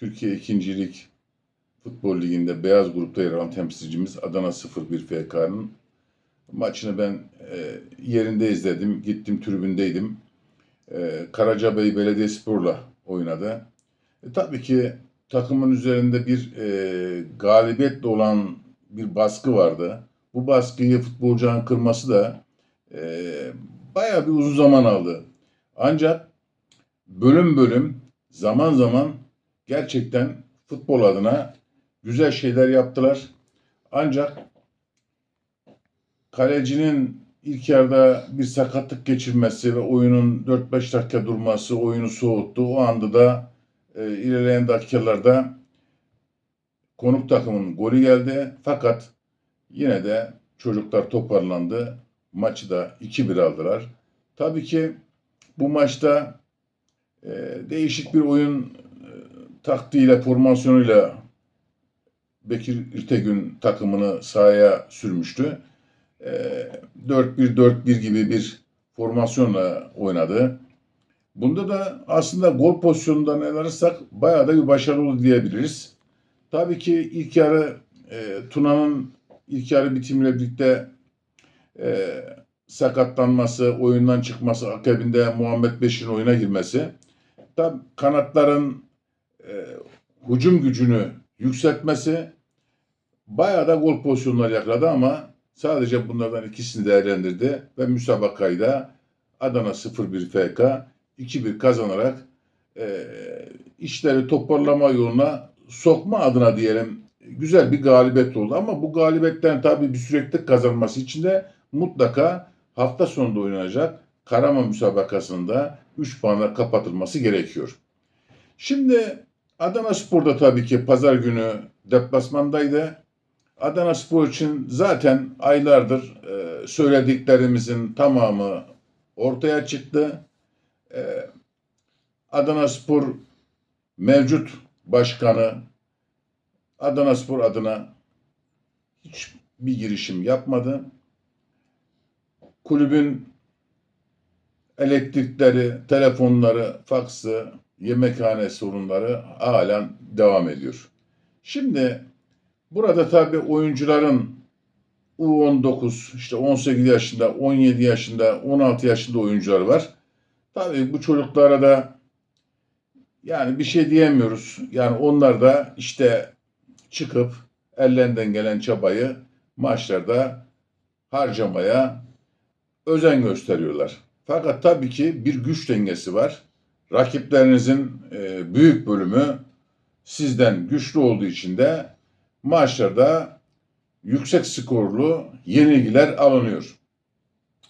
Türkiye 2. Lig Futbol Ligi'nde beyaz grupta yer alan temsilcimiz Adana 01 FK'nın maçını ben e, yerinde izledim. Gittim tribündeydim. E, Karacabey Belediyespor'la oynadı. E, tabii ki takımın üzerinde bir e, galibiyetle olan bir baskı vardı. Bu baskıyı futbolcunun kırması da e, bayağı bir uzun zaman aldı. Ancak bölüm bölüm zaman zaman gerçekten futbol adına güzel şeyler yaptılar. Ancak kalecinin ilk yarıda bir sakatlık geçirmesi ve oyunun 4-5 dakika durması oyunu soğuttu. O anda da e, ilerleyen dakikalarda konuk takımın golü geldi. Fakat yine de çocuklar toparlandı. Maçı da 2-1 aldılar. Tabii ki bu maçta e, değişik bir oyun taktiğiyle, formasyonuyla Bekir İrtegün takımını sahaya sürmüştü. E, 4-1-4-1 gibi bir formasyonla oynadı. Bunda da aslında gol pozisyonundan el alırsak bayağı da bir başarılı diyebiliriz. Tabii ki ilk yarı e, Tuna'nın ilk yarı bitimiyle birlikte e, sakatlanması, oyundan çıkması, akabinde Muhammed Beşir'in oyuna girmesi tam kanatların hücum gücünü yükseltmesi bayağı da gol pozisyonları yakaladı ama sadece bunlardan ikisini değerlendirdi ve müsabakayı da Adana 0-1 FK 2-1 kazanarak e, işleri toparlama yoluna sokma adına diyelim güzel bir galibiyet oldu. Ama bu galibiyetten tabii bir sürekli kazanması için de mutlaka hafta sonunda oynanacak Karaman müsabakasında 3 puanla kapatılması gerekiyor. Şimdi Adana Spor'da tabii ki pazar günü deplasmandaydı. Adana Spor için zaten aylardır e, söylediklerimizin tamamı ortaya çıktı. E, Adana Spor mevcut başkanı Adana Spor adına hiçbir girişim yapmadı. Kulübün elektrikleri, telefonları, faksı, yemekhane sorunları halen devam ediyor. Şimdi burada tabii oyuncuların U19, işte 18 yaşında, 17 yaşında, 16 yaşında oyuncular var. Tabii bu çocuklara da yani bir şey diyemiyoruz. Yani onlar da işte çıkıp ellerinden gelen çabayı maçlarda harcamaya özen gösteriyorlar. Fakat tabii ki bir güç dengesi var. Rakiplerinizin e, büyük bölümü sizden güçlü olduğu için de maçlarda yüksek skorlu yenilgiler alınıyor.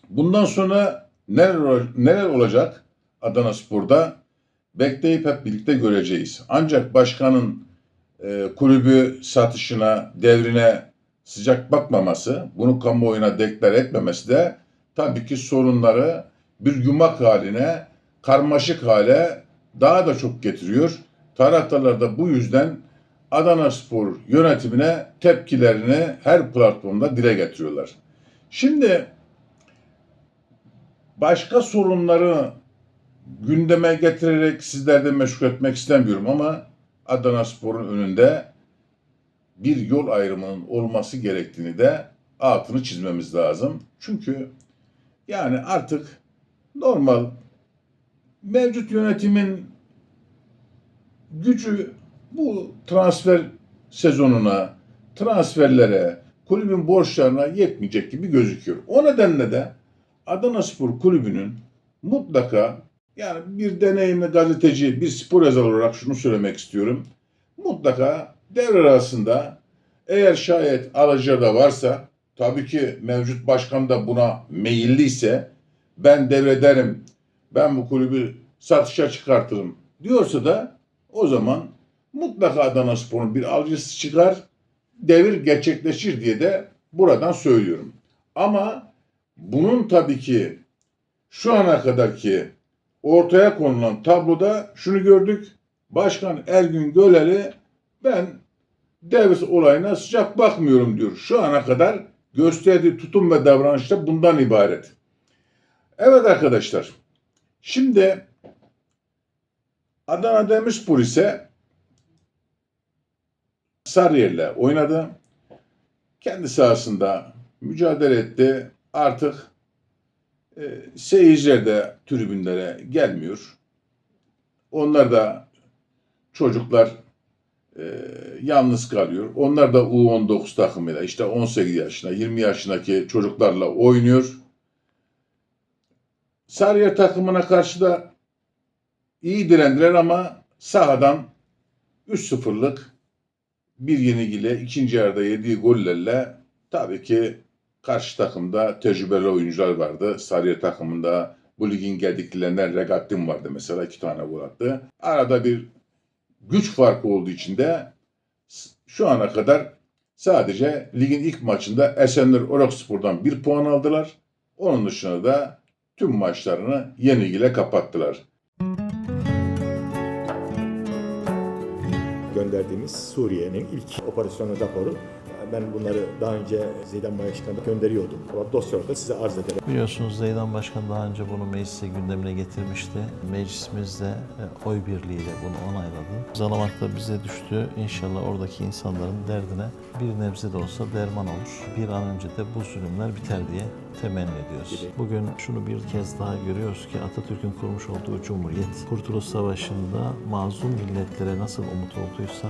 Bundan sonra neler, neler olacak Adana Spor'da bekleyip hep birlikte göreceğiz. Ancak başkanın e, kulübü satışına, devrine sıcak bakmaması, bunu kamuoyuna deklar etmemesi de tabii ki sorunları bir yumak haline, karmaşık hale daha da çok getiriyor. Taraftarlar da bu yüzden Adana Spor yönetimine tepkilerini her platformda dile getiriyorlar. Şimdi başka sorunları gündeme getirerek sizlerde meşgul etmek istemiyorum ama Adana Spor'un önünde bir yol ayrımının olması gerektiğini de altını çizmemiz lazım. Çünkü yani artık normal mevcut yönetimin gücü bu transfer sezonuna, transferlere, kulübün borçlarına yetmeyecek gibi gözüküyor. O nedenle de Adana Spor Kulübü'nün mutlaka yani bir deneyimli gazeteci, bir spor yazarı olarak şunu söylemek istiyorum. Mutlaka devre arasında eğer şayet alıcı da varsa tabii ki mevcut başkan da buna meyilliyse ben devrederim, ben bu kulübü satışa çıkartırım diyorsa da o zaman mutlaka Adana Spor'un bir alıcısı çıkar, devir gerçekleşir diye de buradan söylüyorum. Ama bunun tabii ki şu ana kadarki ortaya konulan tabloda şunu gördük. Başkan Ergün Göleli ben devir olayına sıcak bakmıyorum diyor. Şu ana kadar gösterdiği tutum ve davranış da bundan ibaret. Evet arkadaşlar. Şimdi Adana Demirspor ise Sarıyer'le oynadı. Kendi sahasında mücadele etti. Artık e, seyirciler de tribünlere gelmiyor. Onlar da çocuklar e, yalnız kalıyor. Onlar da U19 takımıyla işte 18 yaşına 20 yaşındaki çocuklarla oynuyor. Sarıyer takımına karşı da iyi direndiler ama sahadan 3-0'lık bir yenilgiyle ikinci yarıda yediği gollerle tabii ki karşı takımda tecrübeli oyuncular vardı. Sarıyer takımında bu ligin geldiklerinden Regattin vardı mesela iki tane gol attı. Arada bir güç farkı olduğu için de şu ana kadar sadece ligin ilk maçında Esenler Orakspor'dan bir puan aldılar. Onun dışında da tüm maçlarını yenilgiyle kapattılar. Gönderdiğimiz Suriye'nin ilk operasyonu raporu. Ben bunları daha önce Zeydan Başkan'a gönderiyordum. Ama dosyaları da size arz ederim. Biliyorsunuz Zeydan Başkan daha önce bunu meclise gündemine getirmişti. Meclisimizde e, oy birliğiyle bunu onayladı. Zalamak da bize düştü. İnşallah oradaki insanların derdine bir nebze de olsa derman olur. Bir an önce de bu zulümler biter diye temenni ediyoruz. Bugün şunu bir kez daha görüyoruz ki Atatürk'ün kurmuş olduğu Cumhuriyet, Kurtuluş Savaşı'nda mazlum milletlere nasıl umut olduysa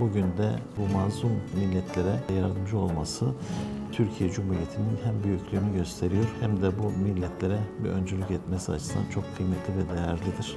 bugün de bu mazlum milletlere yardımcı olması Türkiye Cumhuriyeti'nin hem büyüklüğünü gösteriyor hem de bu milletlere bir öncülük etmesi açısından çok kıymetli ve değerlidir.